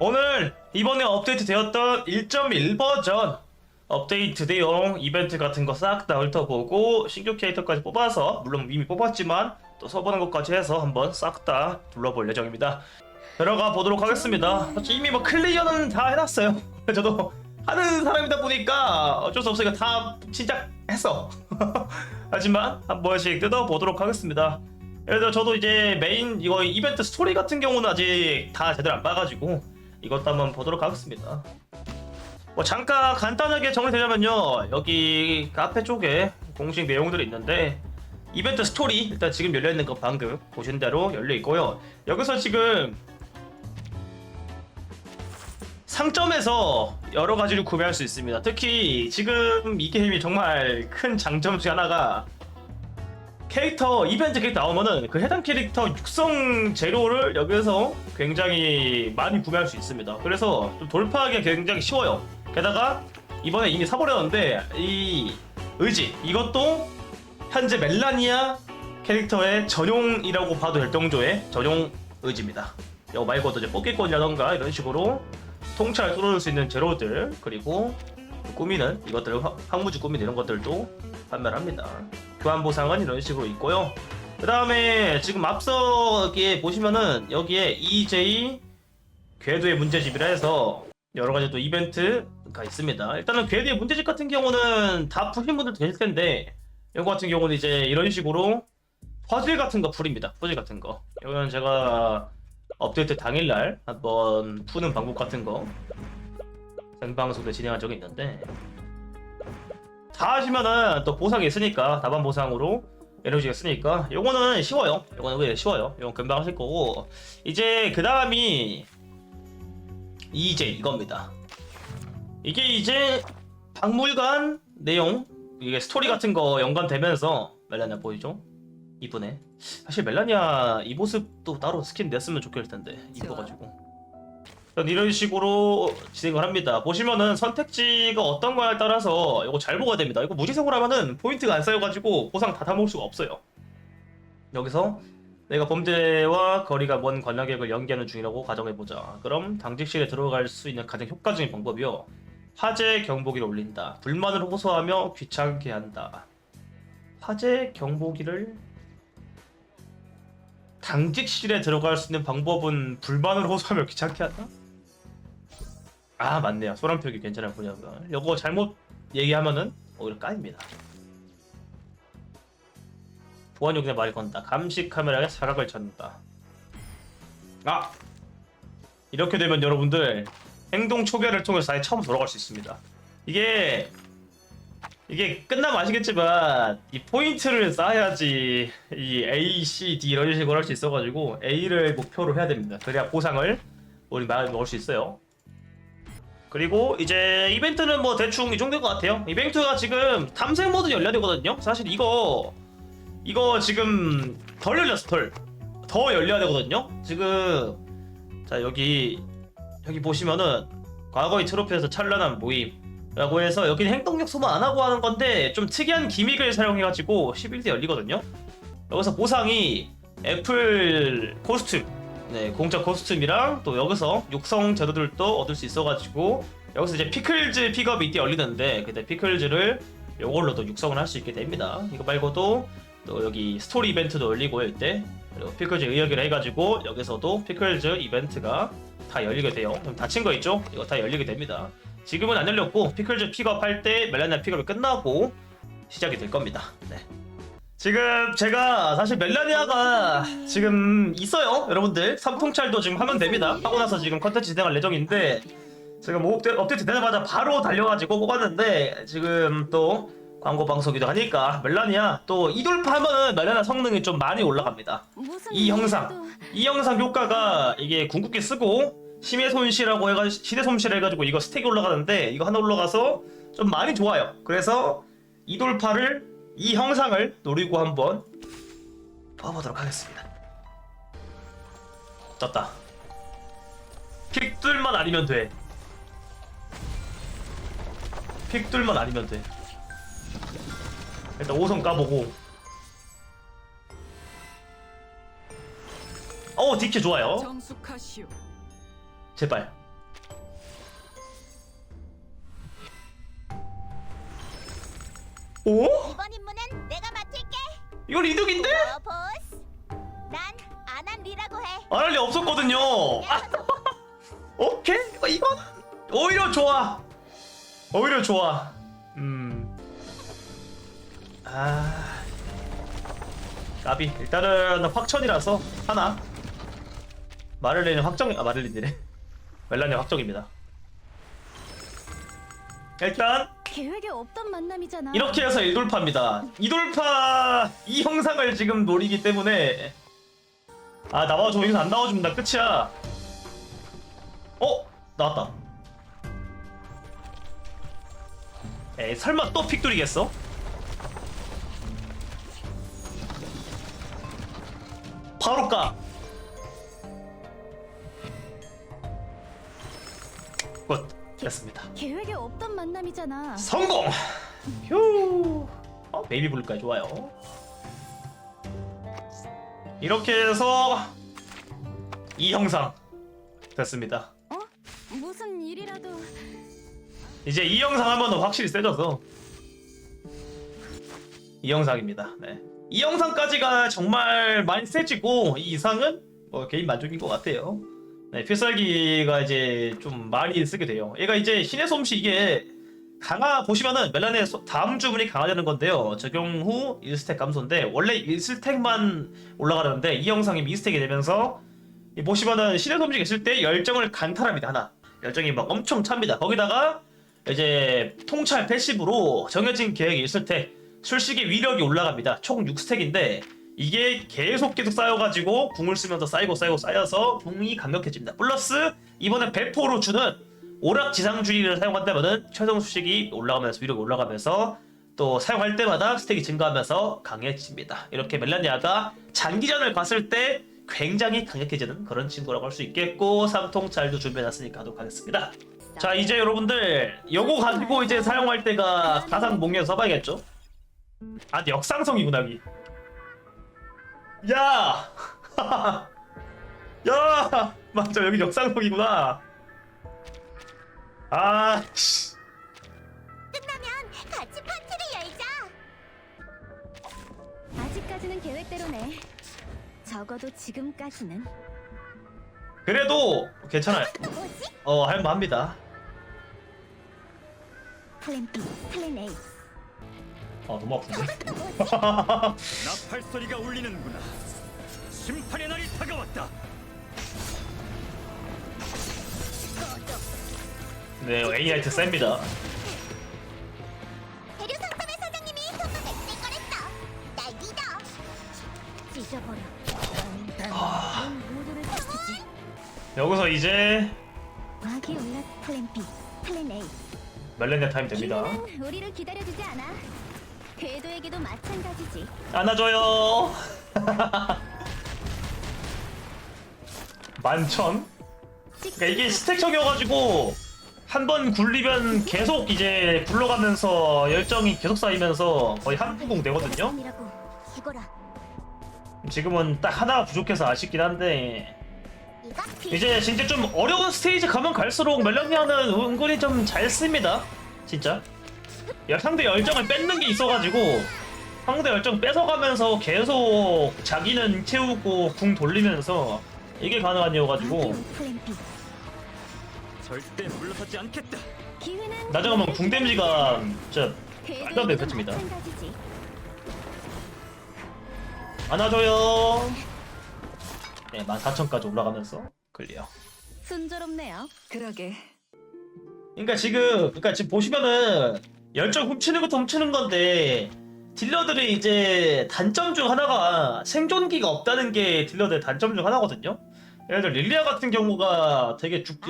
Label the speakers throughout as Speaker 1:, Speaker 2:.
Speaker 1: 오늘 이번에 업데이트 되었던 1.1 버전 업데이트 내용 이벤트 같은 거 싹 다 훑어보고 신규 캐릭터까지 뽑아서 물론 이미 뽑았지만 또 써보는 것까지 해서 한번 싹 다 둘러볼 예정입니다. 들어가 보도록 하겠습니다. 사실 이미 뭐 클리어는 다 해놨어요. 저도 하는 사람이다 보니까 어쩔 수 없으니까 다 진짜 했어. 하지만 한 번씩 뜯어보도록 하겠습니다. 예를 들어 저도 이제 메인 이거 이벤트 스토리 같은 경우는 아직 다 제대로 안 봐가지고 이것도 한번 보도록 하겠습니다. 뭐 잠깐 간단하게 정리되자면요 여기 카페 쪽에 공식 내용들이 있는데 이벤트 스토리 일단 지금 열려 있는 거 방금 보신 대로 열려 있고요. 여기서 지금 상점에서 여러 가지를 구매할 수 있습니다. 특히 지금 이 게임이 정말 큰 장점 중 하나가 캐릭터 이벤트 캐릭터 나오면은 그 해당 캐릭터 육성 재료를 여기서 굉장히 많이 구매할 수 있습니다. 그래서 좀 돌파하기 가 굉장히 쉬워요. 게다가 이번에 이미 사버렸는데 이 의지 이것도 현재 멜라니아 캐릭터의 전용이라고 봐도 될 정도의 전용 의지입니다. 이거 말고도 이제 뽑기권이라던가 이런 식으로 통찰 뚫어줄 수 있는 재료들 그리고 꾸미는 이것들 화- 황무지 꾸미는 이런 것들도 판매를 합니다. 교환 보상은 이런 식으로 있고요. 그 다음에 지금 앞서 여기에 보시면은 여기에 EJ 궤도의 문제집이라 해서 여러 가지 또 이벤트가 있습니다. 일단은 궤도의 문제집 같은 경우는 다 푸신 분들도 계실 텐데 이거 같은 경우는 이제 이런 식으로 퍼즐 같은 거 풀입니다. 퍼즐 같은 거. 이거는 제가 업데이트 당일날 한번 푸는 방법 같은 거 생방송도 진행한 적이 있는데 다 하시면은 또 보상이 있으니까 다반 보상으로 에너지가 쓰니까 요거는 쉬워요. 요거는 왜 쉬워요. 요건 금방 하실 거고. 이제 그 다음이 이제 이겁니다. 이게 이제 박물관 내용 이게 스토리 같은 거 연관되면서 멜라니아 보이죠? 이쁘네 사실 멜라니아 이 모습도 따로 스킨 냈으면 좋겠을 텐데 이뻐가지고 이런 식으로 진행을 합니다. 보시면은 선택지가 어떤 거에 따라서 이거 잘 보가 됩니다. 이거 무지성으로 하면은 포인트가 안 쌓여가지고 보상 다 담을 수가 없어요. 여기서 내가 범죄와 거리가 먼 관람객을 연기하는 중이라고 가정해보자. 그럼 당직실에 들어갈 수 있는 가장 효과적인 방법이요. 화재 경보기를 올린다. 불만을 호소하며 귀찮게 한다. 화재 경보기를 당직실에 들어갈 수 있는 방법은 불만을 호소하며 귀찮게 한다? 아 맞네요. 소란표기 괜찮아 보냐고요. 요거 잘못 얘기하면은 오히려 까입니다. 보안용의 말이 건다. 감시 카메라에 사각을 찾는다. 아! 이렇게 되면 여러분들 행동 초기화를 통해서 아예 처음 돌아갈 수 있습니다. 이게 이게 끝나면 아시겠지만 이 포인트를 쌓아야지 이 A, C, D 이런 식으로 할 수 있어가지고 A를 목표로 해야 됩니다. 그래야 보상을 우리 많이 넣을 수 있어요 그리고 이제 이벤트는 뭐 대충 이 정도인 것 같아요. 이벤트가 지금 탐색 모드 열려야 되거든요. 사실 이거 이거 지금 덜 열렸어 덜. 더 열려야 되거든요. 지금 자 여기 여기 보시면은 과거의 트로피에서 찬란한 모임라고 해서 여기는 행동력 소모 안 하고 하는 건데 좀 특이한 기믹을 사용해가지고 11대 열리거든요. 여기서 보상이 애플 코스튬 네, 공짜 코스튬이랑 또 여기서 육성 재료들도 얻을 수 있어가지고 여기서 이제 피클즈 픽업이 이때 열리는데 그때 피클즈를 요걸로도 육성을 할 수 있게 됩니다. 이거 말고도 또 여기 스토리 이벤트도 열리고요 이때 그리고 피클즈 의역이라 해가지고 여기서도 피클즈 이벤트가 다 열리게 돼요. 그럼 닫힌 거 있죠? 이거 다 열리게 됩니다. 지금은 안 열렸고 피클즈 픽업할 때 멜라니아 픽업이 끝나고 시작이 될 겁니다. 네. 지금 제가 사실 멜라니아가 지금 있어요 여러분들. 삼통찰도 지금 하면 됩니다. 하고 나서 지금 컨텐츠 진행할 예정인데 제가 뭐 업데- 업데이트 되자마자 바로 달려가지고 뽑았는데 지금 또 광고 방송이기도 하니까 멜라니아 또 이돌파하면은 멜라니아 성능이 좀 많이 올라갑니다. 이 영상 이 영상 효과가 이게 궁극기 쓰고 심해 손실하고 해가지고 시대 손실 해가지고 이거 스택이 올라가는데 이거 하나 올라가서 좀 많이 좋아요. 그래서 이돌파를 이 형상을 노리고 한번 뽑아보도록 하겠습니다. 떴다. 픽들만 아니면 돼. 픽들만 아니면 돼. 일단 5성 까보고. 어, 디키 좋아요.
Speaker 2: 정숙하시오.
Speaker 1: 제발. 오?
Speaker 2: 이번 임무는 내가 맡을게.
Speaker 1: 이걸 이득인데?
Speaker 2: 어, 보스. 난 아난리라고 해.
Speaker 1: 안 할 리 없었거든요. 아, 오케이. 어, 이거는 오히려 좋아. 오히려 좋아. 음. 아. 까비. 일단은 확천이라서 하나. 마를린은 확정. 아 마를린이래. 멜란이 확정입니다. 일단
Speaker 2: 계획에 없던 만남이잖아.
Speaker 1: 이렇게 해서 1돌파입니다. 2돌파 이 형상을 지금 노리기 때문에 아 나와줘 여기서 안 나와주면 나 끝이야. 어? 나왔다. 에이 설마 또 픽돌이겠어? 바로 까. 굿 됐습니다.
Speaker 2: 계획에 없던 만남이잖아.
Speaker 1: 성공! 휴. 어, 베이비 블루까지 좋아요. 이렇게 해서 이 형상 됐습니다.
Speaker 2: 어? 무슨 일이라도
Speaker 1: 이제 이 영상 하면은 확실히 세져서 이 영상입니다. 네. 이 영상까지가 정말 많이 세지고 이 이상은 뭐 개인 만족인 것 같아요. 네, 필살기가 이제 좀 많이 쓰게 돼요. 얘가 이제 신의 솜씨 이게 강화 보시면은 멜란의 소- 다음 주문이 강화되는 건데요. 적용 후 1스택 감소인데 원래 1스택만 올라가는데 이 영상이 2스택이 되면서 이 보시면은 신의 솜씨가 있을 때 열정을 강탈합니다 하나. 열정이 막 엄청 찹니다. 거기다가 이제 통찰 패시브로 정해진 계획이 있을 때 술식의 위력이 올라갑니다. 총 6스택인데 이게 계속 계속 쌓여가지고 궁을 쓰면서 쌓이고 쌓이고 쌓여서 궁이 강력해집니다. 플러스 이번에 배포로 주는 오락지상주의를 사용한다면은 최종 수식이 올라가면서 위력이 올라가면서 또 사용할 때마다 스택이 증가하면서 강해집니다. 이렇게 멜라니아가 장기전을 봤을 때 굉장히 강력해지는 그런 친구라고 할 수 있겠고 삼통찰도 준비해놨으니까 하도록 하겠습니다. 자 이제 여러분들 요거 가지고 이제 사용할 때가 가상 목련 써봐야겠죠? 아 역상성이구나 여기 야! 야! 맞아 여기 역상성이구나 아 씨.
Speaker 2: 끝나면 같이 파티를 열자. 아직까지는 계획대로네. 적어도 지금까지는.
Speaker 1: 그래도 괜찮아요
Speaker 2: 또 뭐지?
Speaker 1: 어 할만합니다
Speaker 2: 플랜 B, 플랜 A.
Speaker 1: 아 너무 아픈데?
Speaker 3: 나팔 소리가 울리는구나. 심판의 날이 다가왔다.
Speaker 1: 네 AIT 셉니다
Speaker 2: 대류 상점의 사장님이 손도 냈을 거랬어. 날 믿어. 찢어버려.
Speaker 1: 아.
Speaker 2: 모두를.
Speaker 1: 여기서 이제
Speaker 2: 막이 올라 플랜 B, 플랜 A.
Speaker 1: 멜렌니아 타임 됩니다
Speaker 2: 우리를 기다려주지 않아. 궤도에게도 마찬가지지.
Speaker 1: 안아줘요 만천 그러니까 이게 스택형이어가지고 한 번 굴리면 계속 이제 굴러가면서 열정이 계속 쌓이면서 거의 한 부공 되거든요.
Speaker 2: 이라고 죽어라.
Speaker 1: 지금은 딱 하나가 부족해서 아쉽긴 한데
Speaker 2: 이거
Speaker 1: 이제 진짜 좀 어려운 스테이지 가면 갈수록 멜랑니아는 은근히 좀 잘 씁니다. 진짜. 야, 상대 열정을 뺏는 게 있어가지고 상대 열정 뺏어가면서 계속 자기는 채우고 궁 돌리면서 이게 가능한 이유가지고.
Speaker 3: 절대 물러서지 않겠다.
Speaker 1: 나중에 가면 궁 데미지가 진짜 말도 안 되는 패치입니다. 안아줘요. 네, 14,000까지 올라가면서 클리어.
Speaker 2: 순조롭네요.
Speaker 4: 그러게
Speaker 1: 그러니까 지금 그러니까 지금 보시면은 열정 훔치는 것도 훔치는 건데 딜러들의 이제 단점 중 하나가 생존기가 없다는 게 딜러들의 단점 중 하나거든요. 예를 들어 릴리아 같은 경우가 되게 죽,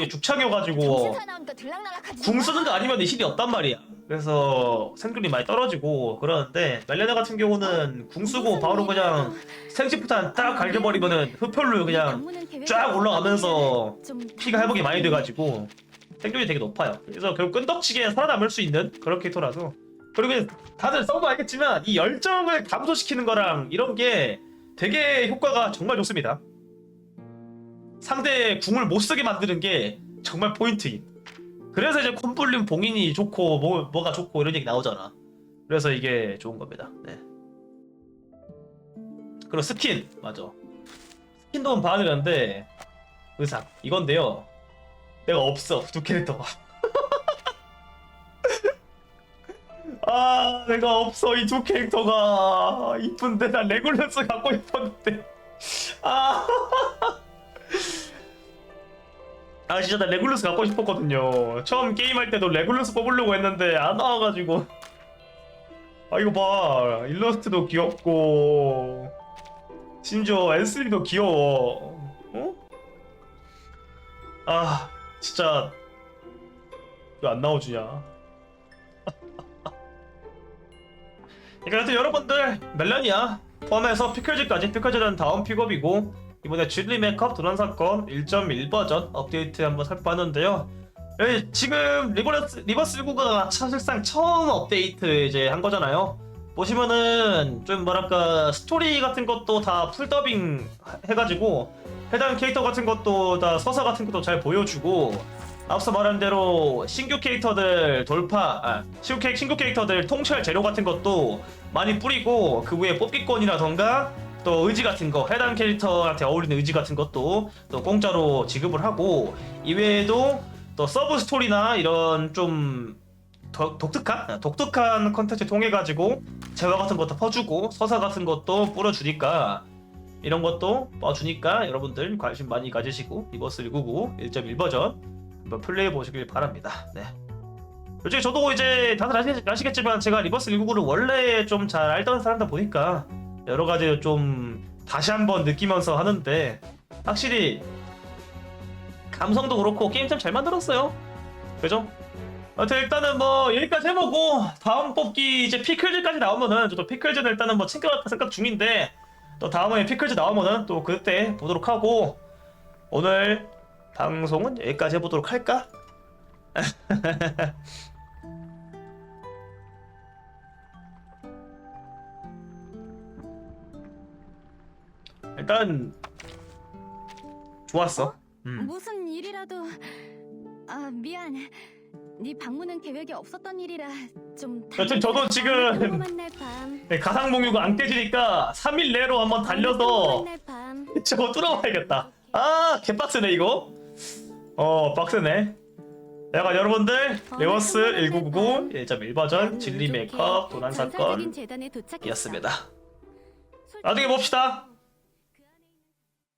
Speaker 2: 들락날락하지.
Speaker 1: 궁 쓰는 거 아니면 힐이 없단 말이야. 그래서 생존이 많이 떨어지고 그러는데 멜레나 같은 경우는 궁 쓰고 바로 그냥 생식부탄 딱 갈겨버리면은 흡혈로 그냥 쫙 올라가면서 피가 회복이 많이 돼가지고 생존이 되게 높아요. 그래서 결국 끈덕지게 살아남을 수 있는 그런 캐릭터라서 그리고 다들 써도 알겠지만 이 열정을 감소시키는 거랑 이런 게 되게 효과가 정말 좋습니다. 상대 궁을 못 쓰게 만드는 게 정말 포인트임. 그래서 이제 콤블림 봉인이 좋고 뭐, 뭐가 좋고 이런 얘기 나오잖아. 그래서 이게 좋은 겁니다. 네. 그리고 스킨 맞아. 스킨도 되는데 의상 이건데요. 내가 없어. 두 캐릭터가. 아 내가 없어 이 두 캐릭터가. 이쁜데 나 레골레스 갖고 싶었는데. 아. 아 진짜 나 레굴루스 갖고 싶었거든요. 처음 게임할 때도 레굴루스 뽑으려고 했는데 안 나와가지고. 아 이거 봐. 일러스트도 귀엽고. 심지어 엔슬리도 귀여워. 어? 아 진짜 왜 안 나와주냐? 그러니까 하여튼 여러분들 멜란이야 포함해서 피클즈까지 피클즈는 다음 픽업이고 이번에 줄리 메이크업 도난 사건 1.1 버전 업데이트 한번 살펴봤는데요. 여기 지금 리버스, 리버스 19가 사실상 처음 업데이트 이제 한 거잖아요. 보시면은 좀 뭐랄까 스토리 같은 것도 다 풀더빙 해가지고 해당 캐릭터 같은 것도 다 서사 같은 것도 잘 보여주고 앞서 말한 대로 신규 캐릭터들 돌파, 아, 신규, 캐, 신규 캐릭터들 통찰 재료 같은 것도 많이 뿌리고 그 외에 뽑기권이라던가 또 의지 같은 거 해당 캐릭터한테 어울리는 의지 같은 것도 또 공짜로 지급을 하고 이외에도 또 서브 스토리나 이런 좀 더- 독특한 아, 독특한 컨텐츠 통해 가지고 재화 같은 것도 퍼주고 서사 같은 것도 뿌려주니까 이런 것도 봐주니까 여러분들 관심 많이 가지시고 리버스 199 1.1 버전 한번 플레이해 보시길 바랍니다. 네. 솔직히 저도 이제 다들 아시, 아시겠지만 제가 리버스 199를 원래 좀 잘 알던 사람다 보니까 여러 가지 좀 다시 한번 느끼면서 하는데 확실히 감성도 그렇고 게임 참 잘 만들었어요. 그죠? 하여튼 일단은 뭐 여기까지 해보고 다음 뽑기 이제 피클즈까지 나오면은 저도 피클즈는 일단은 뭐 챙겨갈까 생각 중인데 또 다음에 피클즈 나오면은 또 그때 보도록 하고 오늘 방송은 여기까지 해보도록 할까? 일단 좋았어. 음.
Speaker 4: 무슨 일이라도 아 미안 네 방문은 계획이 없었던 일이라 좀
Speaker 1: 여튼 저도 지금
Speaker 4: 다음에 만날 밤
Speaker 1: 네, 가상봉유가 안 깨지니까 3일 내로 한번 달려서
Speaker 4: 만날 밤
Speaker 1: 저거 뚫어봐야겠다. 아 개빡세네 이거. 어 빡세네. 약간 여러분들 레워스 1999 1.1 버전 진리 메이크업 도난
Speaker 4: 전설적인
Speaker 1: 사건이었습니다. 나중에 봅시다.